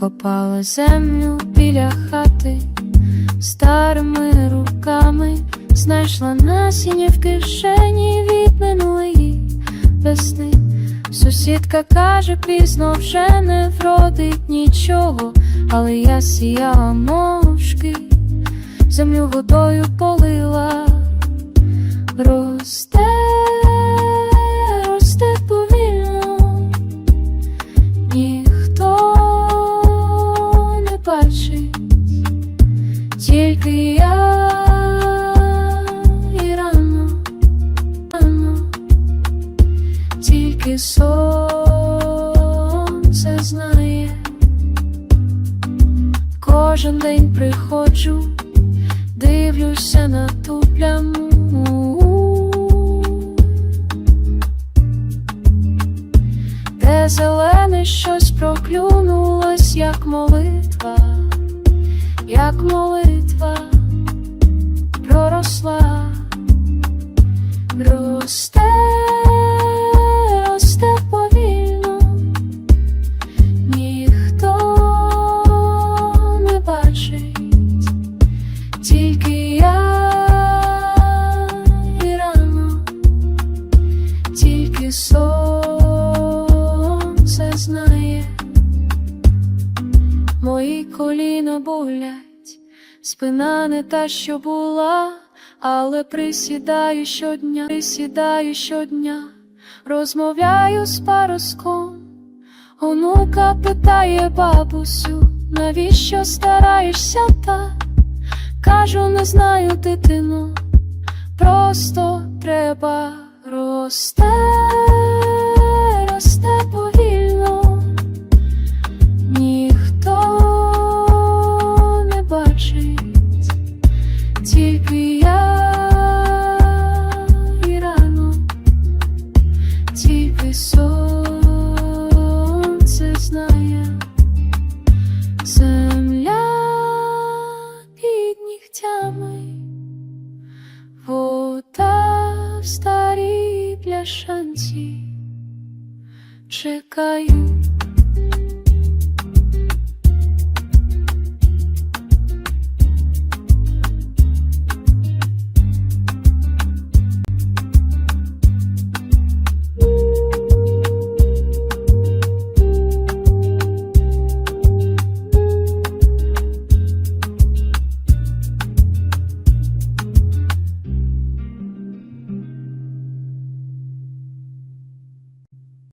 копала землю біля хати, старими руками знайшла насіння в кишені від минулої весни. Сусідка каже, пізно вже не вродить нічого, але я сіяла мовчки, землю водою полила, росте, тільки я і рано, рано. Тільки сонце знає, кожен день приходжу, дивлюся на ту пляму. Де зелене щось проклюнулось, як молитва, як молитва проросла. Росте, росте повільно, ніхто не бачить, тільки я рано, тільки сонце мої коліна болять, спина не та, що була. Але присідаю щодня, присідаю щодня, розмовляю з пароском. Онука питає бабусю, навіщо стараєшся та? Кажу, не знаю, дитину, просто треба росте, знає, земля під нігтями, вода в старій пляшанці, чекаю